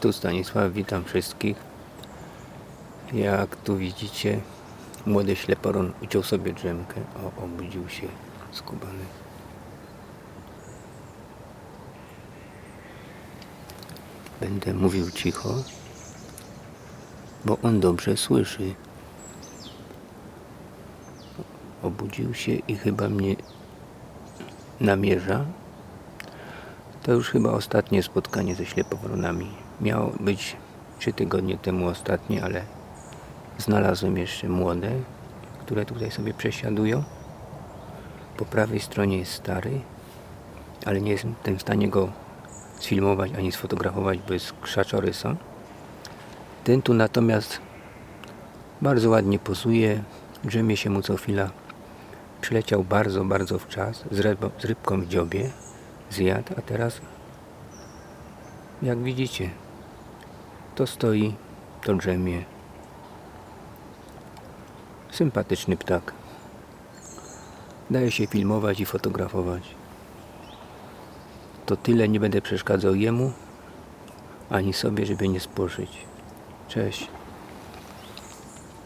Tu Stanisław, witam wszystkich. Jak tu widzicie, młody śleporon uciął sobie drzemkę. O, obudził się skubany. Będę mówił cicho, bo on dobrze słyszy. Obudził się i chyba mnie namierza. To już chyba ostatnie spotkanie ze ślepowronami. Miało być trzy tygodnie temu ostatnie, ale znalazłem jeszcze młode, które tutaj sobie przesiadują. Po prawej stronie jest stary, ale nie jestem w stanie go sfilmować ani sfotografować, bo jest krzaczorysa. Ten tu natomiast bardzo ładnie pozuje, drzemie się mu co chwila. Przyleciał bardzo, bardzo w czas z, ryb z rybką w dziobie zjadł, a teraz jak widzicie to stoi, to drzemie sympatyczny ptak. Daje się filmować i fotografować. To tyle nie będę przeszkadzał jemu ani sobie, żeby nie spłoszyć cześć